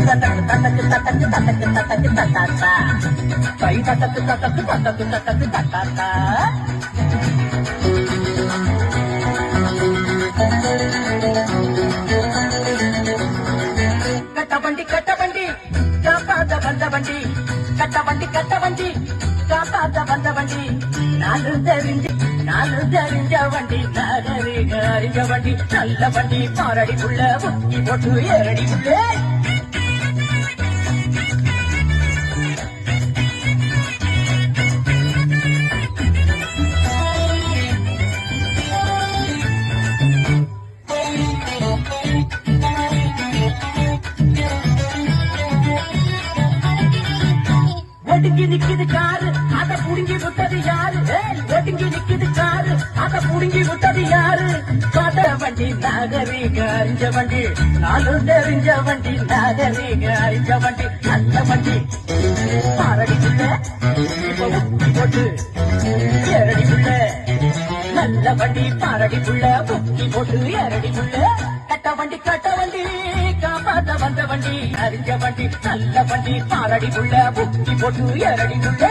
தட்டக்கு தட்டக்கு தட்டக்கு தட்டக்கு தட்டக்கு தட்டக்கு தட்டாத்தா தை தட்டக்கு தட்டக்கு தட்டக்கு தட்டக்கு தட்டாத்தா கட்ட வண்டி கட்ட வண்டி காப்பாத்த வந்த வண்டி கட்ட வண்டி கட்ட வண்டி காப்பாத்த வந்த வண்டி நாலு தெரிஞ்சு நாலு தெரிஞ்ச வண்டி நாகரிக அறிஞ்ச வண்டி நல்ல வண்டி பாரடிக்குள்ள முக்கி போட்டு ஏறடிக்குள்ள ஒடுங்கி நிக்குது காரு. அத புடுங்கி விட்டது யாரு? ஒடுங்கி நிக்குது காரு. அத புடுங்கி விட்டது யாரு? கத வண்டி நாகரீக அறிஞ்ச வண்டி. நானும் தெரிஞ்ச வண்டி நாகரீக அறிஞ்ச வண்டி. நல்ல வண்டி. பாரடிக்குள்ள இப்ப முக்கி போட்டு ஏரடிக்குள்ள நல்ல வண்டி பாரடி புள்ள. புக்கி போட்டு ஏரடிக்குள்ள கட்ட வண்டி கட்ட வண்டி. வந்த வண்டி அறிஞ்ச வண்டி நல்ல வண்டி பாலடி புள்ள புத்தி போட்டு எரடி புள்ள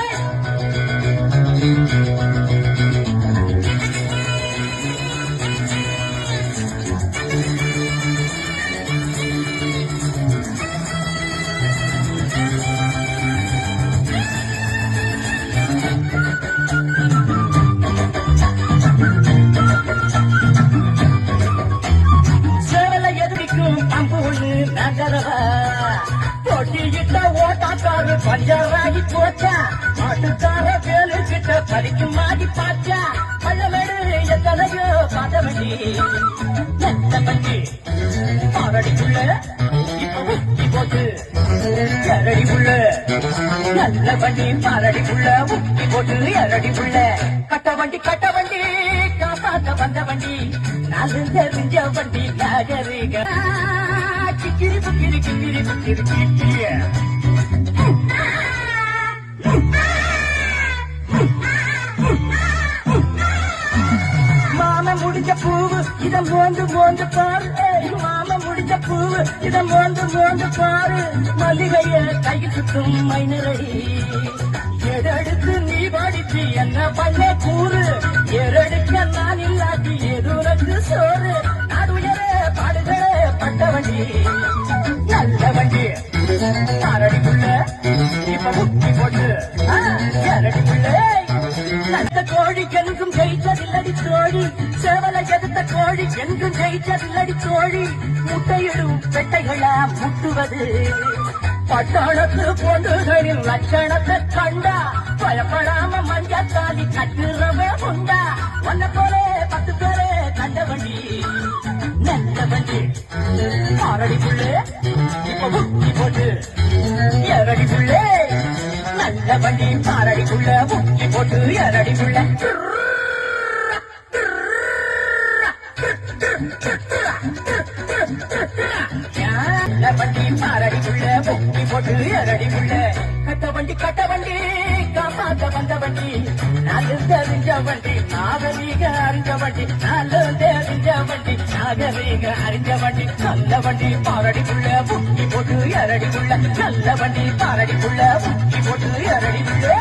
ஓட்டாக்காரு பஞ்சராகி போச்சா? ஆட்டுக்கார வேலு கிட்ட பறிக்கும் மாடி பாச்சா? பள்ளமேடு எத்தனையோ பாதவண்டி நல்ல வண்டி பாரடிக்குள்ள இப்ப முக்கி போட்டு எரடிக்குள்ள நல்ல வண்டி பாரடிக்குள்ள முக்கி போட்டு எரடிக்குள்ள கட்ட வண்டி கட்ட வண்டி காப்பாத்த வந்த வண்டி. நாலு தெரிஞ்ச வண்டி நாகரிக கிக்கிரி புக்கிரி கிக்கிரி புக்கிரி கிக்கிரி முடிஞ்ச பூவு இத மோந்து மோந்து பாரு. ஏய், மாம முடிஞ்ச பூவு இத மோந்து மோந்து பாரு. மல்லிகைய கை சுத்தும் மைனரை. எதெடுத்து நீ படிச்சு என்ன பண்ண கூறு? எரடுக்க நான் இல்லாட்டி எதுரத்து சோறு? நான் பாடுகள பட்ட வண்டி அரடிக்குள்ள இப்ப முட்டி போட்டு புள்ள நல்ல கோழி எங்கும் ஜெயிச்சதில்லடி தோழி சேவலை எதிர்த்த கோழி எங்கும் ஜெயிச்சதில்லடி தோழி முட்டையிடும் பெட்டைகளா முட்டுவது. பட்டாளத்து பொண்ணுகளின் லட்சணத்தை கண்டா பயப்படாம மஞ்சத்தாலி கட்டுறவே உண்டா. ஒன்ன போலே பத்து பேரே கண்டவண்டி நல்ல வண்டி ஆரடிக்குள்ளே இப்ப எரடிக்குள்ளே நல்ல வண்டி பாரடிக்குள்ள முக்கி போட்டு எரடிக்குள்ள நல்ல வண்டி பாரடிக்குள்ள முக்கி போட்டு எரடிக்குள்ள கட்ட வண்டி கட்ட வண்டி காப்பாத்த வந்த வண்டி நான் தெரிஞ்ச வண்டி நாகரீக அறிஞ்ச வண்டி நாலு தெரிஞ்ச வண்டி. நாகரீக அறிஞ்ச வண்டி நல்ல வண்டி. பாரடிக்குள்ள புட்டி போட்டு எரடிக்குள்ள நல்ல வண்டி பாரடிக்குள்ள புட்டி போட்டு எரடிக்குள்ள